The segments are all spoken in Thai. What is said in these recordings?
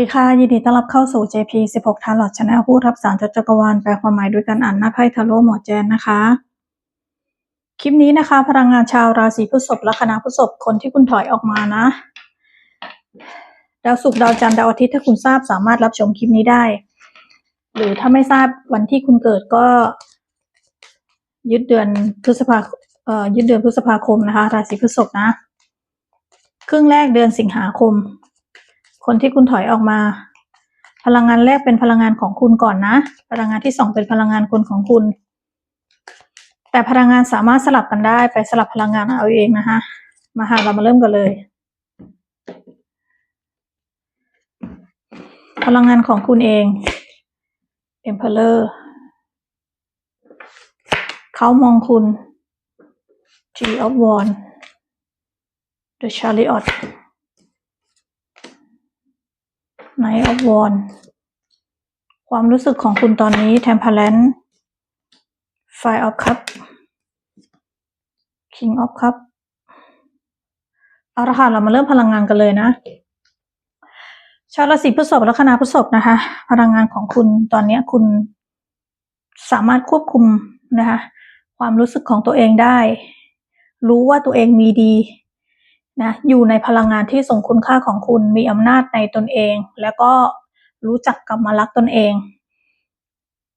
ดีค่ะ ยินดีต้อนรับเข้าสู่ JP 16ทาร์ลอตชนะผู้รับสารจักรวาลแปลความหมายด้วยการอ่านหน้าไพ่ทาโร่หมอแจนนะคะ คลิปนี้นะคะ พลังงานชาวราศีพฤษภและคณะพฤษภคนที่คุณถอยออกมานะ ดาวศุกร์ดาวจันทร์ดาวอาทิตย์ถ้าคุณทราบสามารถรับชมคลิปนี้ได้ หรือถ้าไม่ทราบวันที่คุณเกิดก็ ยึดเดือนพฤษภาเอ่อยึดเดือนพฤษภาคมนะคะ ราศีพฤษภนะ ครึ่งแรกเดือนสิงหาคม คนที่คุณถอยออกมา พลังงานแรกเป็นพลังงานของคุณก่อนนะ พลังงานที่สองเป็นพลังงานคนของคุณ แต่พลังงานสามารถสลับกันได้ไปสลับพลังงานเอาเองนะคะมาค่ะเรามาเริ่มกันเลย พลังงานของคุณเอง Emperor เขามองคุณ G of Wands The Chariot Knight of Wands ความรู้สึกของคุณตอนนี้ Temperance Five of Cup King of Cup เอาละค่ะ เรามาเริ่มพลังงานกันเลยนะ ชาวราศีพฤษภและคณะพฤษภนะคะ พลังงานของคุณตอนนี้คุณสามารถควบคุมนะคะ ความรู้สึกของตัวเองได้ รู้ว่าตัวเองมีดี นะอยู่ในพลังงานที่ส่งคุณค่าของคุณมีอำนาจในตนเอง แล้วก็รู้จักกลับมารักตนเอง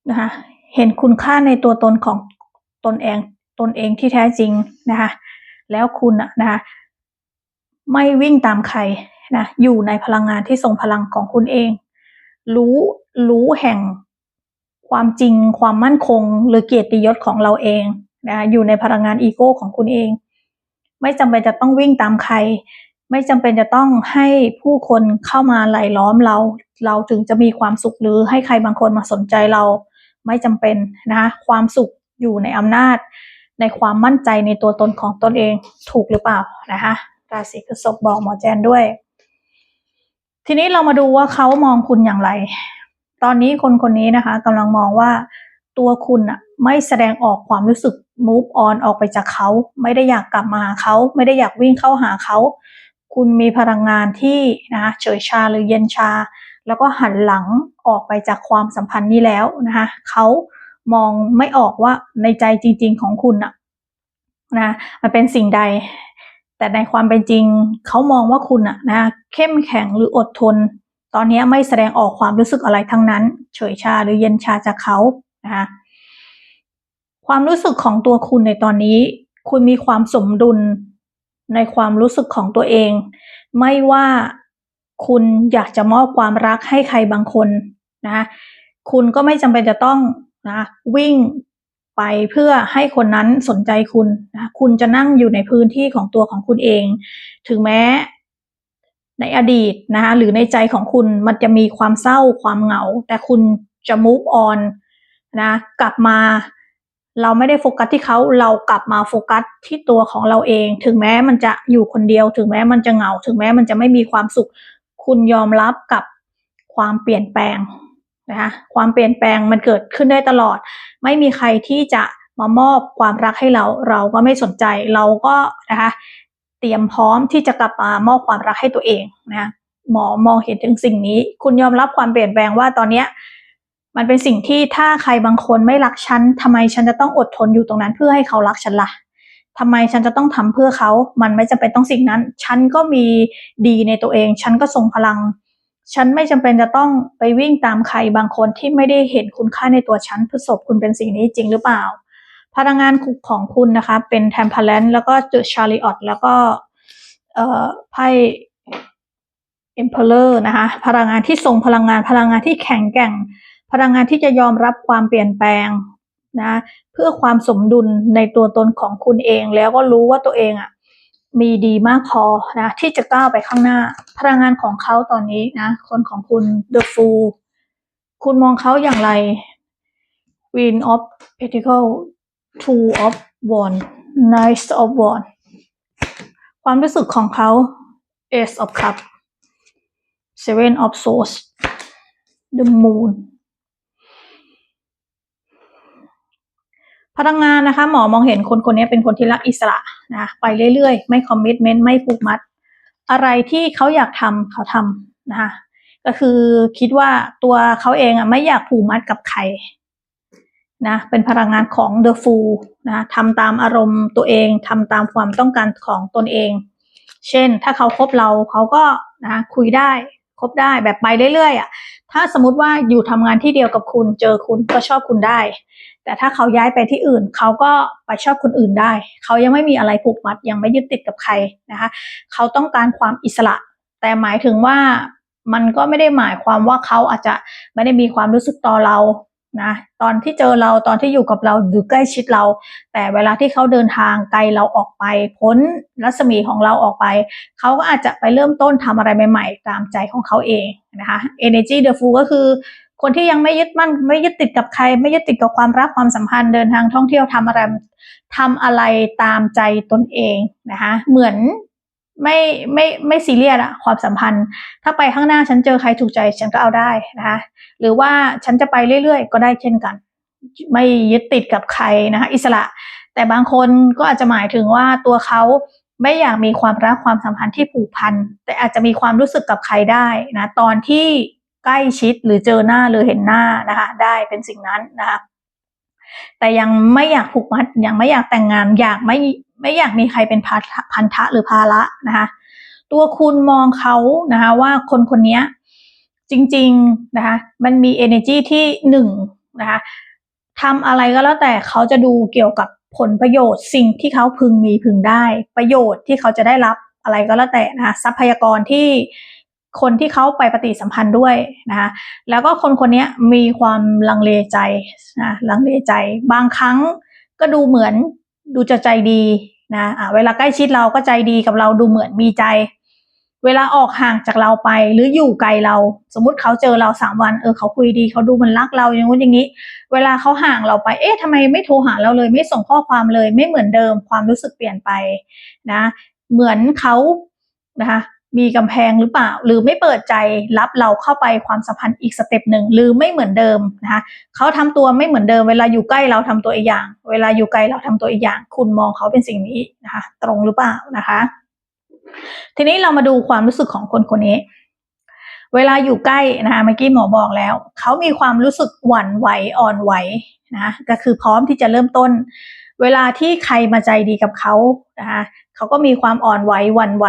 นะคะเห็นคุณค่าในตัวตนของตนเองตนเองที่แท้จริงนะคะแล้วคุณอะนะคะไม่วิ่งตามใครนะอยู่ในพลังงานที่ทรงพลังของคุณเอง รู้รู้แห่งความจริงความมั่นคงหรือเกียรติยศของเราเองนะอยู่ในพลังงานอีโก้ของคุณเอง ไม่จำเป็นจะต้องวิ่งตามใคร ไม่จำเป็นจะต้องให้ผู้คนเข้ามาไหลล้อมเรา เราถึงจะมีความสุขหรือให้ใครบางคนมาสนใจเรา ไม่จำเป็นนะคะความสุขอยู่ในอำนาจ ในความมั่นใจในตัวตนของตนเองถูกหรือเปล่านะคะราศีพฤษภบอกหมอแจนด้วย ทีนี้เรามาดูว่าเขามองคุณอย่างไร ตอนนี้คนคนนี้นะคะกำลังมองว่า ตัวคุณอะไม่แสดงออกความรู้สึก move on ออกไปจากเขา ไม่ได้อยากกลับมาหาเขาไม่ได้อยากวิ่งเข้าหาเขา คุณมีพลังงานที่นะคะเฉยชาหรือเย็นชา แล้วก็หันหลังออกไปจากความสัมพันธ์นี้แล้วนะคะเขามองไม่ออกว่าในใจจริง ๆ ของคุณอะนะมันเป็นสิ่งใด แต่ในความเป็นจริงเขามองว่าคุณอะนะเข้มแข็งหรืออดทน ตอนนี้ไม่แสดงออกความรู้สึกอะไรทั้งนั้น เฉยชาหรือเย็นชาจากเขา นะคะความรู้สึกของตัวคุณในตอนนี้ คุณมีความสมดุลในความรู้สึกของตัวเอง ไม่ว่าคุณอยากจะมอบความรักให้ใครบางคนนะคุณก็ไม่จำเป็นจะต้องนะวิ่งไปเพื่อให้คนนั้นสนใจคุณนะคุณจะนั่งอยู่ในพื้นที่ของตัวของคุณเอง ถึงแม้ในอดีตนะคะหรือในใจของคุณมันจะมีความเศร้าความเหงา แต่คุณจะ move on นะกลับมาเราไม่ได้โฟกัสที่เขาเรากลับมาโฟกัสที่ตัวของเราเอง ถึงแม้มันจะอยู่คนเดียว ถึงแม้มันจะเหงา ถึงแม้มันจะไม่มีความสุข คุณยอมรับกับความเปลี่ยนแปลงนะคะความเปลี่ยนแปลงมันเกิดขึ้นได้ตลอด ไม่มีใครที่จะมามอบความรักให้เราเราก็ไม่สนใจเราก็นะคะเตรียมพร้อมที่จะกลับมามอบความรักให้ตัวเองนะหมอมองเห็นถึงสิ่งนี้ คุณยอมรับความเปลี่ยนแปลงว่าตอนเนี้ย มันเป็นสิ่งที่ถ้าใครบางคนไม่รักฉันทำไมฉันจะต้องอดทนอยู่ตรงนั้นเพื่อให้เขารักฉันละ่ะทำไมฉันจะต้องทำเพื่อเขา มันไม่จำเป็นต้องสิ่งนั้น ฉันก็มีดีในตัวเอง ฉันก็ทรงพลัง ฉันไม่จำเป็นจะต้องไปวิ่งตามใครบางคนที่ไม่ได้เห็นคุณค่าในตัวฉันประสบคุณเป็นสิ่งนี้จริงหรือเปล่า พลังงานของคุณนะคะ เป็นแทมเพลนแล้วก็เจอชาริออตแล้วก็เอ่อไพ่ Emperor นะคะ พลังงานที่ทรงพลังงานพลังงานที่แข็งแกร่ง พลังงานที่จะยอมรับความเปลี่ยนแปลงนะเพื่อความสมดุลในตัวตนของคุณเองแล้วก็รู้ว่าตัวเองอะ่ะมีดีมากพอนะที่จะก้าวไปข้างหน้า พลังงานของเขาตอนนี้นะคนของคุณ The Fool คุณมองเขาอย่างไร Queen of Pentacle Two of Wands Knight of Wands ความรู้สึกของเขา Ace of Cups Seven of Swords The Moon พลังงานนะคะหมอมองเห็นคนคนนี้เป็นคนที่รักอิสระนะไปเรื่อยๆ ไม่คอมมิชเมนต์ไม่ผูกมัด อะไรที่เขาอยากทำเขาทำนะคะก็คือคิดว่าตัวเขาเองอะไม่อยากผูกมัดกับใครนะเป็นพลังงานของ The Fool นะทำตามอารมณ์ตัวเองทำตามความต้องการของตนเอง เช่น ถ้าเขาคบเราเขาก็นะคุยได้คบได้แบบไปเรื่อยๆอะ ถ้าสมมติว่าอยู่ทำงานที่เดียวกับคุณเจอคุณก็ชอบคุณได้ แต่ถ้าเขาย้ายไปที่อื่น เขาก็ไปชอบคนอื่นได้ เขายังไม่มีอะไรผูกมัดยังไม่ยึดติดกับใครนะคะ เขาต้องการความอิสระ แต่หมายถึงว่ามันก็ไม่ได้หมายความว่าเขาอาจจะไม่ได้มีความรู้สึกต่อเรา นะตอนที่เจอเราตอนที่อยู่กับเราหรือใกล้ชิดเรา แต่เวลาที่เขาเดินทางไกลเราออกไป พ้นรัศมีของเราออกไป เขาก็อาจจะไปเริ่มต้นทำอะไรใหม่ๆ ตามใจของเขาเองนะคะ energy the fool ก็คือคนที่ยังไม่ยึดมั่นไม่ยึดติดกับใคร ไม่ยึดติดกับความรักความสัมพันธ์เดินทางท่องเที่ยวทำอะไรทำอะไรตามใจตนเองนะคะเหมือน ไม่ไม่ไม่ซีเรียสอะความสัมพันธ์ ถ้าไปข้างหน้าฉันเจอใครถูกใจฉันก็เอาได้นะคะหรือว่าฉันจะไปเรื่อย ๆ ก็ได้เช่นกัน ไม่ยึดติดกับใครนะคะอิสระ แต่บางคนก็อาจจะหมายถึงว่าตัวเขาไม่อยากมีความรักความสัมพันธ์ที่ผูกพัน แต่อาจจะมีความรู้สึกกับใครได้นะตอนที่ใกล้ชิดหรือเจอหน้าหรือเห็นหน้านะคะได้เป็นสิ่งนั้นนะคะแต่ยังไม่อยากผูกมัดยังไม่อยากแต่งงานอยากไม่ ไม่อยากมีใครเป็นพันธะหรือภาระนะคะตัวคุณมองเขานะคะว่าคนคนนี้จริงๆนะคะมันมี energy ที่หนึ่งนะคะทำอะไรก็แล้วแต่เขาจะดูเกี่ยวกับผลประโยชน์สิ่งที่เขาพึงมีพึงได้ ประโยชน์ที่เขาจะได้รับอะไรก็แล้วแต่นะคะทรัพยากรที่คนที่เขาไปปฏิสัมพันธ์ด้วยนะคะแล้วก็คนคนนี้มีความลังเลใจนะลังเลใจ บางครั้งก็ดูเหมือนดูจะใจดี นะะเวลาใกล้ชิดเราก็ใจดีกับเราดูเหมือนมีใจ เวลาออกห่างจากเราไปหรืออยู่ไกลเรา สมมุติเขาเจอเราสามวันเออเขาคุยดีเขาดูมันรักเราอย่างงู้นอย่างนี้ เวลาเขาห่างเราไปเอ๊ะทำไมไม่โทรหาเราเลย ไม่ส่งข้อความเลย ไม่เหมือนเดิมความรู้สึกเปลี่ยนไปนะ เหมือนเขานะคะ มีกำแพงหรือเปล่า หรือไม่เปิดใจรับเราเข้าไปความสัมพันธ์อีกสเต็ปหนึ่งหรือไม่เหมือนเดิมนะคะเขาทำตัวไม่เหมือนเดิม เวลาอยู่ใกล้เราทำตัวอีกอย่าง เวลาอยู่ไกลเราทำตัวอีกอย่าง คุณมองเขาเป็นสิ่งนี้นะคะ ตรงหรือเปล่านะคะ ทีนี้เรามาดูความรู้สึกของคนคนนี้ เวลาอยู่ใกล้นะคะเมื่อกี้หมอบอกแล้ว เขามีความรู้สึกหวั่นไหวอ่อนไหวนะก็คือพร้อมที่จะเริ่มต้น เวลาที่ใครมาใจดีกับเขานะคะ เขาก็มีความอ่อนไหววันไหว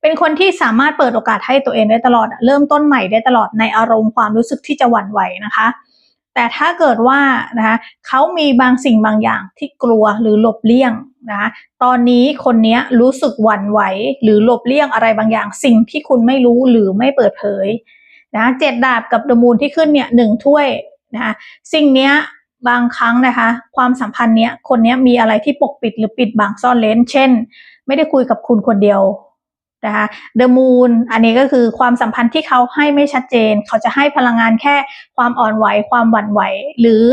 เป็นคนที่สามารถเปิดโอกาสให้ตัวเองได้ตลอด เริ่มต้นใหม่ได้ตลอดในอารมณ์ความรู้สึกที่จะหวั่นไหวนะคะ แต่ถ้าเกิดว่านะคะเขามีบางสิ่งบางอย่างที่กลัวหรือหลบเลี่ยงนะคะตอนนี้คนนี้รู้สึกหวั่นไหว หรือหลบเลี่ยงอะไรบางอย่าง สิ่งที่คุณไม่รู้หรือไม่เปิดเผยนะเจ็ดดาบกับดมูลที่ขึ้นเนี่ยหนึ่งถ้วยนะะสิ่งเนี้ย บางครั้งนะคะ ความสัมพันธ์เนี้ยคนเนี้ยมีอะไรที่ปกปิดหรือปิดบังซ่อนเลนเช่น ไม่ได้คุยกับคุณคนเดียวนะคะ The Moon อันนี้ก็คือความสัมพันธ์ที่เขาให้ไม่ชัดเจน เขาจะให้พลังงานแค่ความอ่อนไหวความหวั่นไหว หรือ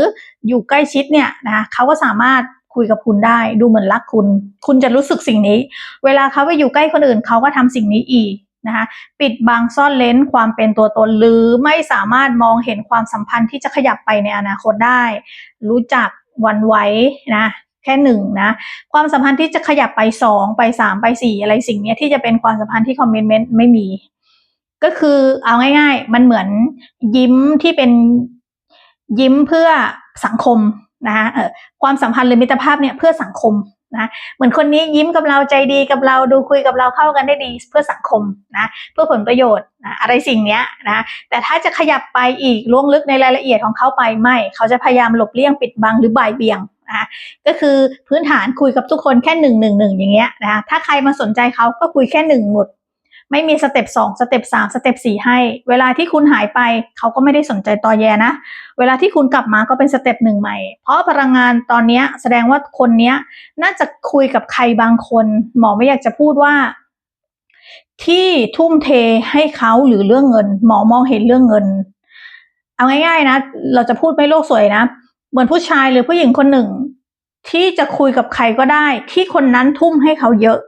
อยู่ใกล้ชิดเนี่ยนะคะเขาก็สามารถคุยกับคุณได้ ดูเหมือนรักคุณ คุณจะรู้สึกสิ่งนี้ เวลาเขาไปอยู่ใกล้คนอื่น เขาก็ทำสิ่งนี้อีก นะคะปิดบังซ่อนเลนความเป็นตัวตนหรือไม่สามารถมองเห็นความสัมพันธ์ที่จะขยับไปในอนาคตได้ รู้จักวันไหวนะแค่หนึ่งนะความสัมพันธ์ที่จะขยับไปสองไปสามไปสี่อะไรสิ่งนี้ที่จะเป็นความสัมพันธ์ที่คอมเมนต์ไม่มี ก็คือเอาง่าย ๆ มันเหมือนยิ้มที่เป็นยิ้มเพื่อสังคมนะคะความสัมพันธ์หรือมิตรภาพเนี่ยเพื่อสังคม นะเหมือนคนนี้ยิ้มกับเราใจดีกับเราดูคุยกับเราเข้ากันได้ดีเพื่อสังคมนะเพื่อผลประโยชน์นะอะไรสิ่งนี้นะแต่ถ้าจะขยับไปอีกล่วงลึกในรายละเอียดของเขาไปไม่เขาจะพยายามหลบเลี่ยงปิดบังหรือบ่ายเบี่ยงนะคะก็คือพื้นฐานคุยกับทุกคนแค่หนึ่งหนึ่งหนึ่งอย่างเงี้ยนะถ้าใครมาสนใจเขาก็คุยแค่หนึ่งหมด ไม่มีสเต็ปสองสเต็ปสามสเต็ปสี่ให้ เวลาที่คุณหายไปเขาก็ไม่ได้สนใจต่อแยนะ เวลาที่คุณกลับมาก็เป็นสเต็ปหนึ่งใหม่ เพราะพลังงานตอนนี้แสดงว่าคนนี้น่าจะคุยกับใครบางคน หมอไม่อยากจะพูดว่า ที่ทุ่มเทให้เขาหรือเรื่องเงิน หมอมองเห็นเรื่องเงิน เอาง่าย ๆ นะ เราจะพูดไม่โลกสวยนะ เหมือนผู้ชายหรือผู้หญิงคนหนึ่ง ที่จะคุยกับใครก็ได้ ที่คนนั้นทุ่มให้เขาเยอะ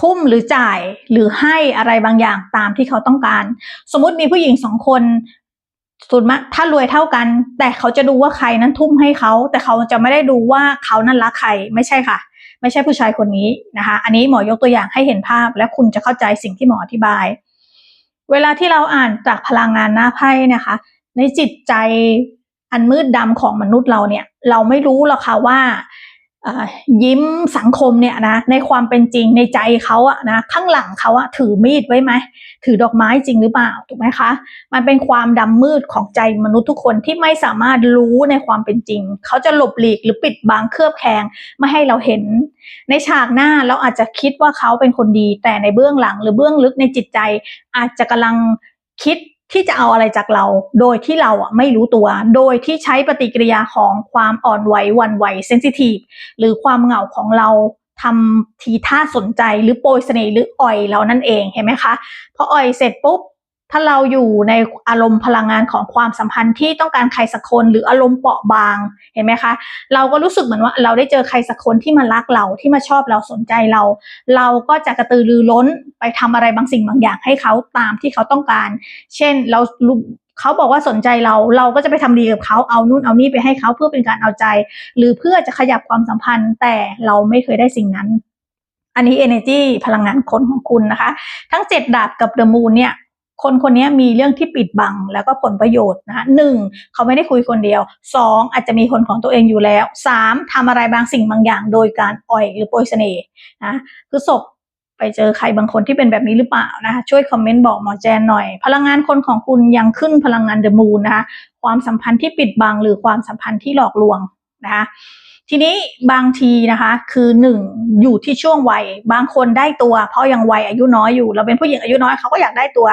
ทุ่มหรือจ่ายหรือให้อะไรบางอย่างตามที่เขาต้องการ สมมุติมีผู้หญิงสองคนส่วนมากถ้ารวยเท่ากัน แต่เขาจะดูว่าใครนั้นทุ่มให้เขา แต่เขาจะไม่ได้ดูว่าเขานั้นรักใครไม่ใช่ค่ะ ไม่ใช่ผู้ชายคนนี้นะคะ อันนี้หมอยกตัวอย่างให้เห็นภาพ และคุณจะเข้าใจสิ่งที่หมออธิบาย เวลาที่เราอ่านจากพลังงานหน้าไพ่นะคะ ในจิตใจอันมืดดำของมนุษย์เราเนี่ย เราไม่รู้หรอกค่ะว่า ยิ้มสังคมเนี่ยนะในความเป็นจริงในใจเขาอะนะข้างหลังเขาอะถือมีดไว้ไหมถือดอกไม้จริงหรือเปล่าถูกไหมคะ มันเป็นความดำมืดของใจมนุษย์ทุกคนที่ไม่สามารถรู้ในความเป็นจริง เขาจะหลบหลีกหรือปิดบังเคลือบแคลงไม่ให้เราเห็น ในฉากหน้าเราอาจจะคิดว่าเขาเป็นคนดี แต่ในเบื้องหลังหรือเบื้องลึกในจิตใจ อาจจะกำลังคิด ที่จะเอาอะไรจากเรา โดยที่เราอะไม่รู้ตัว โดยที่ใช้ปฏิกิริยาของความอ่อนไหววันไหวเซนซิทีฟหรือความเหงาของเราทำทีท่าสนใจหรือโปรยเสน่ห์หรืออ่อยเรานั่นเองเห็นไหมคะพออ่อยเสร็จปุ๊บ ถ้าเราอยู่ในอารมณ์พลังงานของความสัมพันธ์ที่ต้องการใครสักคนหรืออารมณ์เปราะบางเห็นไหมคะ เราก็รู้สึกเหมือนว่าเราได้เจอใครสักคนที่มารักเราที่มาชอบเราสนใจเรา เราก็จะกระตือรือร้นไปทำอะไรบางสิ่งบางอย่างให้เขาตามที่เขาต้องการ เช่นเราเขาบอกว่าสนใจเราเราก็จะไปทำดีกับเขาเอานู่นเอานี่ไปให้เขาเพื่อเป็นการเอาใจ หรือเพื่อจะขยับความสัมพันธ์ แต่เราไม่เคยได้สิ่งนั้น อันนี้ energy พลังงานคนของคุณนะคะ ทั้งเจ็ดดาบกับเดอะมูนเนี่ย คนคนนี้มีเรื่องที่ปิดบังแล้วก็ผลประโยชน์นะคะหนึ่งเขาไม่ได้คุยคนเดียวสองอาจจะมีคนของตัวเองอยู่แล้วสามทำอะไรบางสิ่งบางอย่าง โดยการอ่อยหรือโปรยเสน่ห์นะคือศพไปเจอใครบางคนที่เป็นแบบนี้หรือเปล่านะคะช่วยคอมเมนต์บอกหมอแจนหน่อย พลังงานคนของคุณยังขึ้นพลังงานเดอะมูนนะคะความสัมพันธ์ที่ปิดบังหรือความสัมพันธ์ที่หลอกลวงนะคะ ทีนี้บางทีนะคะคือหนึ่งอยู่ที่ช่วงวัย บางคนได้ตัว เพราะยังวัยอายุน้อยอยู่ เราเป็นผู้หญิงอายุน้อยเขาก็อยากได้ตัว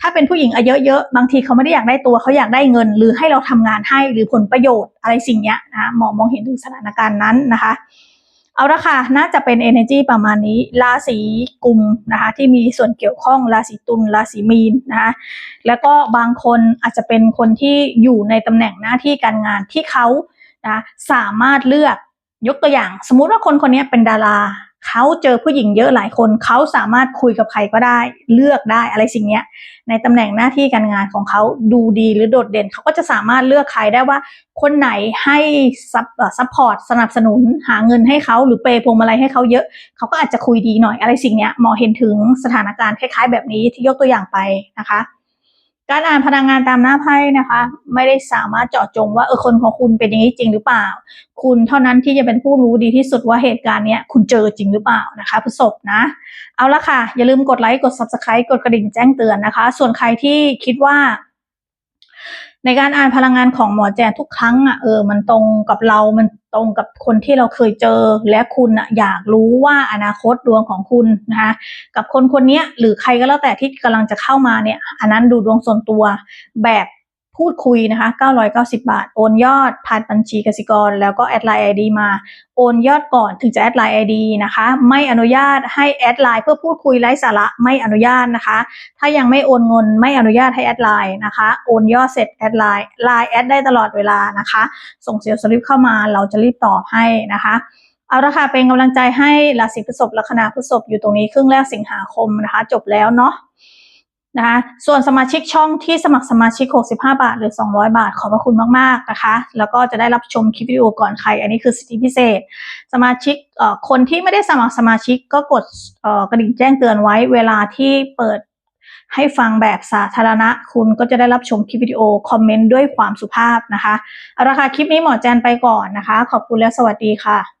ถ้าเป็นผู้หญิงอายุเยอะๆบางทีเขาไม่ได้อยากได้ตัวเขาอยากได้เงิน หรือให้เราทำงานให้หรือผลประโยชน์อะไรสิ่งเนี้ยนะคะมองมองเห็นถึงสถานการณ์นั้นนะคะ เอาละค่ะน่าจะเป็น energy ประมาณนี้ราศีกุมนะคะที่มีส่วนเกี่ยวข้องราศีตุลราศีมีนนะคะแล้วก็บางคนอาจจะเป็นคนที่อยู่ในตำแหน่งหน้าที่การงานที่เขา นะสามารถเลือกยกตัวอย่าง สมมุติว่าคนคนนี้เป็นดาราเขาเจอผู้หญิงเยอะหลายคนเขาสามารถคุยกับใครก็ได้เลือกได้อะไรสิ่งนี้ในตำแหน่งหน้าที่การงานของเขาดูดีหรือโดดเด่นเขาก็จะสามารถเลือกใครได้ว่า คนไหนให้ซับซัพพอร์ตสนับสนุนหาเงินให้เขาหรือเปย์พวงมาลัยให้เขาเยอะ เขาก็อาจจะคุยดีหน่อยอะไรสิ่งนี้หมอเห็นถึงสถานการณ์คล้ายๆ แบบนี้ที่ยกตัวอย่างไปนะคะ การอ่านพลังงานตามหน้าไพ่นะคะ ไม่ได้สามารถเจาะจงว่าเออคนของคุณเป็นอย่างนี้จริงหรือเปล่า คุณเท่านั้นที่จะเป็นผู้รู้ดีที่สุดว่าเหตุการณ์เนี้ยคุณเจอจริงหรือเปล่านะคะผู้ศพนะ เอาละค่ะ อย่าลืมกดไลค์กด subscribe กดกระดิ่งแจ้งเตือนนะคะ ส่วนใครที่คิดว่า ในการอ่านพลังงานของหมอแจนทุกครั้งอะเออมันตรงกับเรา มันตรงกับคนที่เราเคยเจอ และคุณอะอยากรู้ว่าอนาคตดวงของคุณนะคะกับคนคนนี้หรือใครก็แล้วแต่ที่กำลังจะเข้ามาเนี่ย อันนั้นดูดวงส่วนตัวแบบ พูดคุยนะคะ 990 บาท โอนยอดผ่านบัญชีกสิกร แล้วก็แอดไลน์ไอดีมา โอนยอดก่อนถึงจะแอดไลน์ไอดีนะคะ ไม่อนุญาตให้แอดไลน์เพื่อพูดคุยไร้สาระไม่อนุญาตนะคะ ถ้ายังไม่โอนเงินไม่อนุญาตให้แอดไลน์นะคะ โอนยอดเสร็จแอดไลน์ ไลน์แอดได้ตลอดเวลานะคะ ส่งเซลล์สลิปเข้ามาเราจะรีบตอบให้นะคะเอาละค่ะเป็นกำลังใจให้ราศีพฤษภลัคนาพฤษภอยู่ตรงนี้ครึ่งแรกสิงหาคมนะคะ จบแล้วเนาะ นะคะส่วนสมาชิกช่องที่สมัครสมาชิก 65 บาท หรือ 200 บาท ขอบพระคุณมาก ๆ นะคะ แล้วก็จะได้รับชมคลิปวิดีโอก่อนใคร อันนี้คือสิทธิพิเศษ สมาชิกคนที่ไม่ได้สมัครสมาชิกก็กดกระดิ่งแจ้งเตือนไว้ เวลาที่เปิดให้ฟังแบบสาธารณะ คุณก็จะได้รับชมคลิปวิดีโอ คอมเมนต์ด้วยความสุภาพนะคะ เอาละค่ะ คลิปนี้หมอแจนไปก่อนนะคะ ขอบคุณและสวัสดีค่ะ